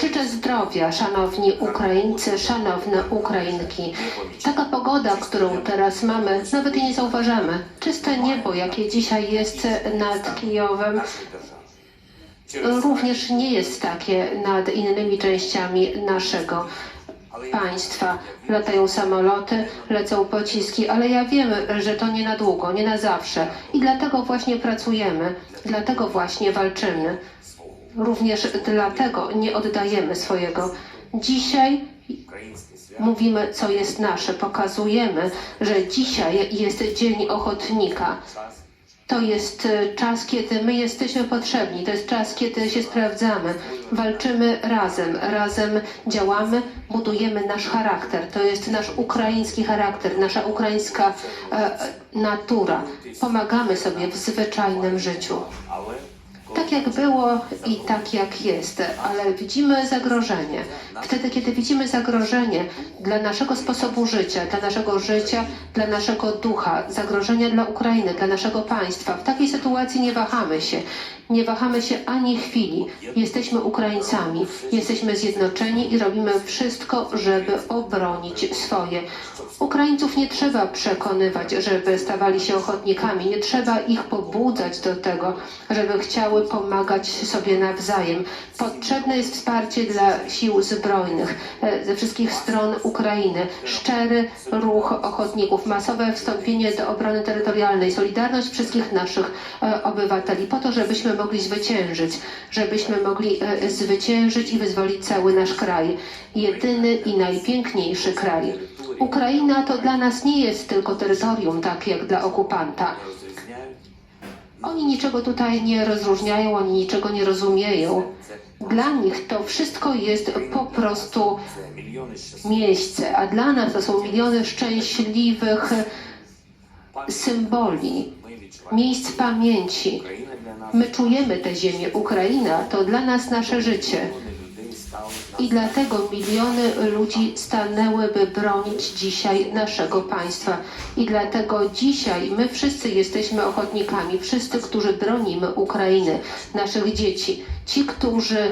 Życzę zdrowia, szanowni Ukraińcy, szanowne Ukrainki. Taka pogoda, którą teraz mamy, nawet jej nie zauważamy. Czyste niebo, jakie dzisiaj jest nad Kijowem, również nie jest takie nad innymi częściami naszego państwa. Latają samoloty, lecą pociski, ale ja wiem, że to nie na długo, nie na zawsze. I dlatego właśnie pracujemy, dlatego właśnie walczymy. Również dlatego nie oddajemy swojego. Dzisiaj mówimy, co jest nasze, pokazujemy, że dzisiaj jest Dzień Ochotnika. To jest e, czas, kiedy my jesteśmy potrzebni, to jest czas, kiedy się sprawdzamy, walczymy razem, razem działamy, budujemy nasz charakter, to jest nasz ukraiński charakter, nasza ukraińska e, e natura. Pomagamy sobie w zwyczajnym życiu tak jak było i tak jak jest, ale widzimy zagrożenie. Wtedy, kiedy widzimy zagrożenie dla naszego sposobu życia, dla naszego życia, dla naszego ducha, zagrożenie dla Ukrainy, dla naszego państwa, w takiej sytuacji nie wahamy się. Nie wahamy się ani chwili. Jesteśmy Ukraińcami, jesteśmy zjednoczeni i robimy wszystko, żeby obronić swoje. Ukraińców nie trzeba przekonywać, żeby stawali się ochotnikami, nie trzeba ich pobudzać do tego, żeby chciały pomagać sobie nawzajem. Potrzebne jest wsparcie dla sił zbrojnych e, ze wszystkich stron Ukrainy, szczery ruch ochotników, masowe wstąpienie do obrony terytorialnej, solidarność wszystkich naszych e, obywateli, po to, żebyśmy mogli zwyciężyć, żebyśmy mogli e, zwyciężyć i wyzwolić cały nasz kraj. Jedyny i najpiękniejszy kraj. Ukraina to dla nas nie jest tylko terytorium, tak jak dla okupanta. Oni niczego tutaj nie rozróżniają, oni niczego nie rozumieją. Dla nich to wszystko jest po prostu miejsce, a dla nas to są miliony szczęśliwych symboli, miejsc pamięci. My czujemy tę ziemię. Ukraina to dla nas nasze życie. I dlatego miliony ludzi stanęłyby bronić dzisiaj naszego państwa. I dlatego dzisiaj my wszyscy jesteśmy ochotnikami, wszyscy, którzy bronimy Ukrainy, naszych dzieci, ci, którzy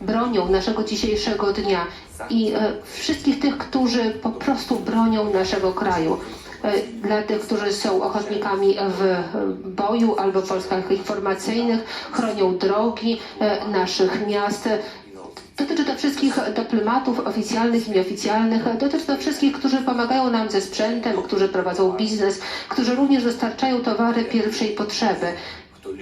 bronią naszego dzisiejszego dnia i e, wszystkich tych, którzy po prostu bronią naszego kraju. E, Dla tych, którzy są ochotnikami w boju albo w wojskach informacyjnych, chronią drogi e, naszych miast, Dotyczy to wszystkich dyplomatów oficjalnych i nieoficjalnych. Dotyczy to wszystkich, którzy pomagają nam ze sprzętem, którzy prowadzą biznes, którzy również dostarczają towary pierwszej potrzeby.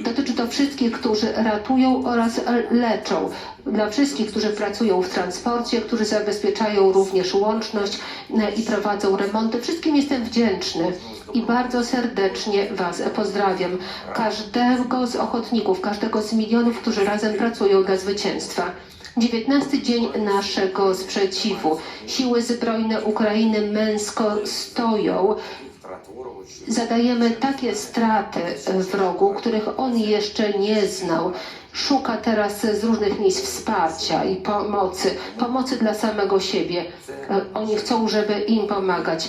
Dotyczy to wszystkich, którzy ratują oraz leczą. Dla wszystkich, którzy pracują w transporcie, którzy zabezpieczają również łączność e, i prowadzą remonty. Wszystkim jestem wdzięczny i bardzo serdecznie Was pozdrawiam. Każdego z ochotników, każdego z milionów, którzy razem pracują dla zwycięstwa. 19 dzień naszego sprzeciwu. Siły zbrojne Ukrainy męsko stoją zadajemy takie straty wrogu, których on jeszcze nie znał. Szuka teraz z różnych miejsc wsparcia i pomocy, pomocy dla samego siebie. E, oni chcą, żeby im pomagać.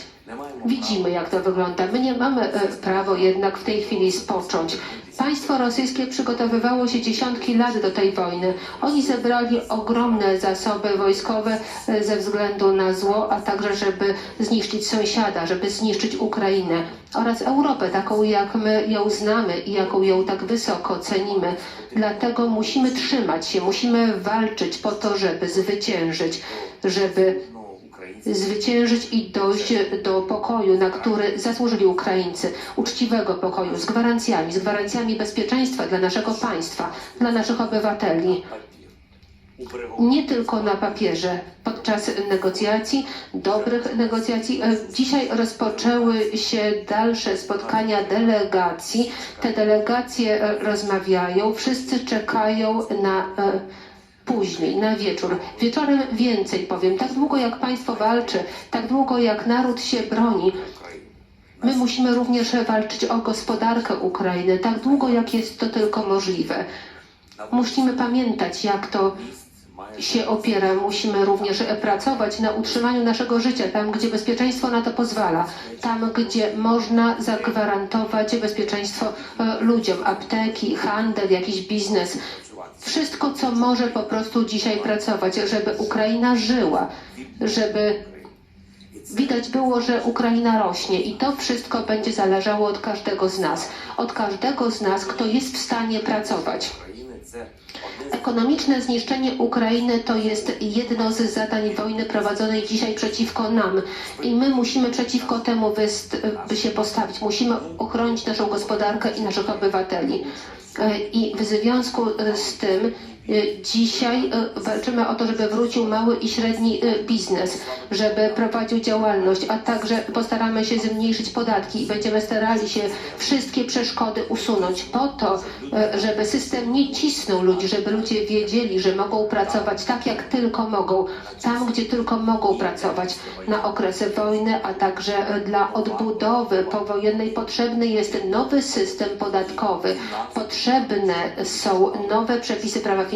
Widzimy, jak to wygląda. My nie mamy e, prawo jednak w tej chwili spocząć. Państwo rosyjskie przygotowywało się dziesiątki lat do tej wojny. Oni zebrali ogromne zasoby wojskowe e, ze względu na zło, a także żeby zniszczyć sąsiada, żeby zniszczyć Ukrainę oraz Europę, taką jak my ją znamy i jaką ją tak wysoko cenimy. Dlatego musimy trzymać się, musimy walczyć po to, żeby zwyciężyć, żeby zwyciężyć i dojść do pokoju, na który zasłużyli Ukraińcy. Uczciwego pokoju, z gwarancjami, z gwarancjami bezpieczeństwa dla naszego państwa, dla naszych obywateli. Nie tylko na papierze. Podczas negocjacji, dobrych negocjacji, e, dzisiaj rozpoczęły się dalsze spotkania delegacji. Te delegacje e, rozmawiają, wszyscy czekają na e, później, na wieczór. Wieczorem więcej powiem. Tak długo jak państwo walczy, tak długo jak naród się broni, My musimy również walczyć o gospodarkę Ukrainy, tak długo jak jest to tylko możliwe. Musimy pamiętać, jak to się opiera. Musimy również pracować na utrzymaniu naszego życia, tam gdzie bezpieczeństwo na to pozwala, tam gdzie można zagwarantować bezpieczeństwo e, ludziom, apteki, handel, jakiś biznes wszystko, co może po prostu dzisiaj pracować, żeby Ukraina żyła, żeby widać było, że Ukraina rośnie i to wszystko będzie zależało od każdego z nas, od każdego z nas, kto jest w stanie pracować. Ekonomiczne zniszczenie Ukrainy to jest jedno z zadań wojny prowadzonej dzisiaj przeciwko nam i my musimy przeciwko temu się postawić. Musimy ochronić naszą gospodarkę i naszych obywateli. E, I w związku z tym dzisiaj e, walczymy o to, żeby wrócił mały i średni e, biznes, żeby prowadził działalność, a także postaramy się zmniejszyć podatki i będziemy starali się wszystkie przeszkody usunąć po to, żeby system nie cisnął ludzi, żeby ludzie wiedzieli, że mogą pracować tak, jak tylko mogą, tam, gdzie tylko mogą pracować na okresy wojny, a także dla odbudowy powojennej potrzebny jest nowy system podatkowy. Potrzebne są nowe przepisy prawa finansowego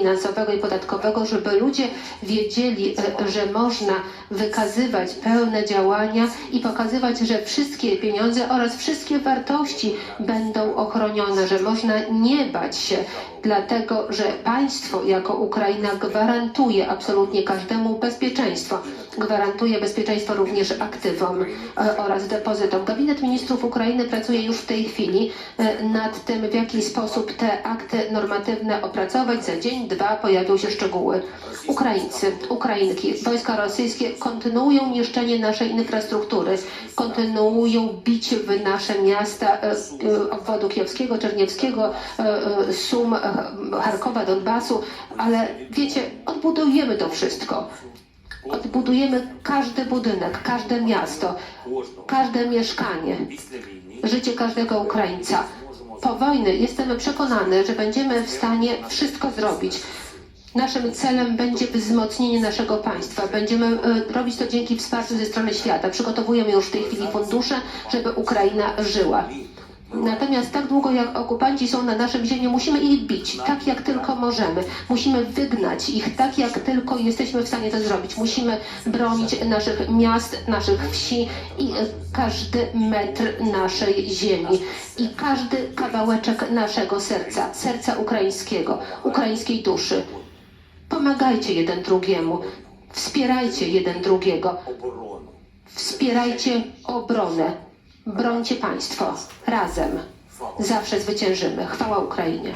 i podatkowego, żeby ludzie wiedzieli, e, że można wykazywać pełne działania i pokazywać, że wszystkie pieniądze oraz wszystkie wartości będą ochronione, że można nie bać się, dlatego że państwo jako Ukraina gwarantuje absolutnie każdemu bezpieczeństwo. Gwarantuje bezpieczeństwo również aktywom e, oraz depozytom. Gabinet Ministrów Ukrainy pracuje już w tej chwili e, nad tym, w jaki sposób te akty normatywne opracować. Za dzień, dwa pojawią się szczegóły. Ukraińcy, Ukrainki, wojska rosyjskie kontynuują niszczenie naszej infrastruktury, kontynuują bicie w nasze miasta e, e, obwodu kijowskiego, czerniewskiego, e, Sum, Charkowa, Donbasu, ale wiecie, odbudujemy to wszystko. Odbudujemy każdy budynek, każde miasto, każde mieszkanie, życie każdego Ukraińca. Po wojny jestem przekonany, że będziemy w stanie wszystko zrobić. Naszym celem będzie wzmocnienie naszego państwa. Będziemy e, robić to dzięki wsparciu ze strony świata. Przygotowujemy już w tej chwili fundusze, żeby Ukraina żyła. Natomiast tak długo jak okupanci są na naszym ziemi, musimy ich bić tak jak tylko możemy. Musimy wygnać ich tak jak tylko jesteśmy w stanie to zrobić. Musimy bronić naszych miast, naszych wsi i każdy metr naszej ziemi i każdy kawałeczek naszego serca, serca ukraińskiego, ukraińskiej duszy. Pomagajcie jeden drugiemu, wspierajcie jeden drugiego, wspierajcie obronę brońcie państwo razem. Zawsze zwyciężymy. Chwała Ukrainie.